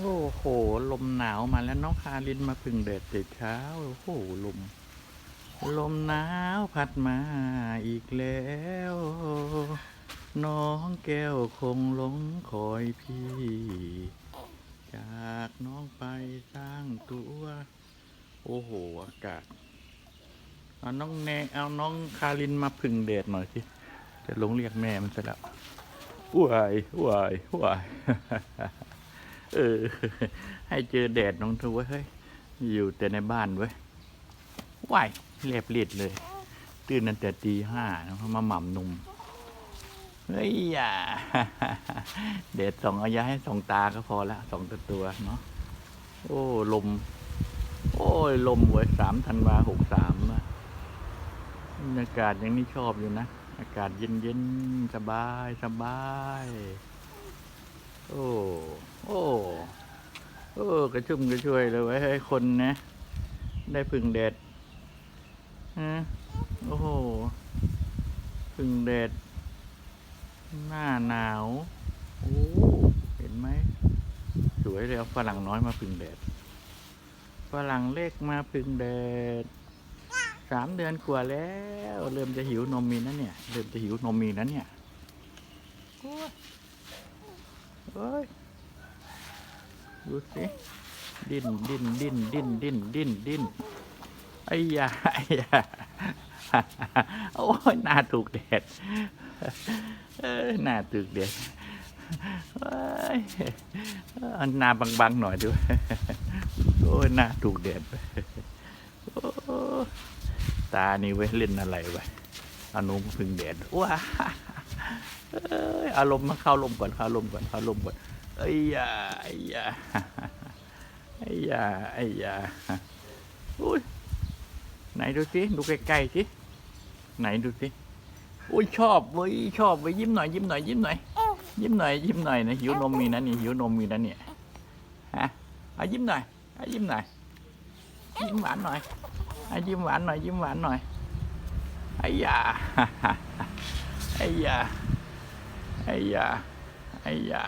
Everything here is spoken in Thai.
โอ้โห ลมหนาวมาแล้วน้องคารินมาพึ่งแดดแต่เช้า โอ้โห ลม ลมหนาวพัดมาอีกแล้ว น้องแก้วคงหลงคอยพี่ จากน้องไปสร้างตัว โอ้โห อากาศ เอาน้องแนเอาน้องคารินมาพึ่งแดดหน่อยสิ จะลงเรียกแม่มันซะแล้วอ้วยอ้วยอ้วย เออ ให้เจอแดดน้องทูเว้ยเฮ้ย อยู่แต่ในบ้านเว้ยว่ายเรียบเรียดเลย ตื่นตั้งแต่ตีห้านะมาหม่ำนมเฮ้ยอย่าแดดส่องเอายาให้ส่องตาก็พอละสองตัวตัวเนาะโอ้ลม โอ้ยลมเว้ยสามธันวาหกสามนะบรรยากาศยังนี่ชอบอยู่นะ อากาศเย็นเย็นสบายสบาย โอ้ โอ้ โอ้ กระชุ่มกระชวยเลยไว้ให้คนนะ ได้พึ่งแดดฮะโอ้โหพึ่งแดด หน้าหนาว โอ้ เห็นไหม สวยเลยเอาฝรั่งน้อยมาพึ่งแดด ฝรั่งเล็กมาพึ่งแดดสามเดือนกว่าแล้ว เริ่มจะหิวนมมีนะเนี่ย เริ่มจะหิวนมมีนะเนี่ยโอ้ย เอ้ยดูสิดิ้นดิ้นดิ้นดิ้นดิ้นดิ้นดิ้นไอ้ยาไอ้ยาโอ้ยหน้าถูกแดดเอ้ยหน้าถูกแดดเอ้ยเอาหน้าบางๆหน่อยด้วยโอ้ยหน้าถูกแดดตานี่เว้ยเล่นอะไรไว้ยเอานุมพึ่งแดดว้า อารมณ์มาเข้าลมก่อนเข้าลมก่อนเข้าลมก่อนไอ้ยาไอ้ยาไอ้ยาไอ้ยาอุ้ยไหนดูสิดูใกล้ๆสิไหนดูสิอุ้ยชอบเว้ยชอบเว้ยยิ้มหน่อยยิ้มหน่อยยิ้มหน่อยยิ้มหน่อยยิ้มหน่อยนะหิวนมมีนะนี่หิวนมมีนะเนี่ยฮะเอายิ้มหน่อยเอายิ้มหน่อยยิ้มหวานหน่อยเอายิ้มหวานหน่อยยิ้มหวานหน่อยไอ้ยา ไอ้ยาไอ้ยาไอ้ยา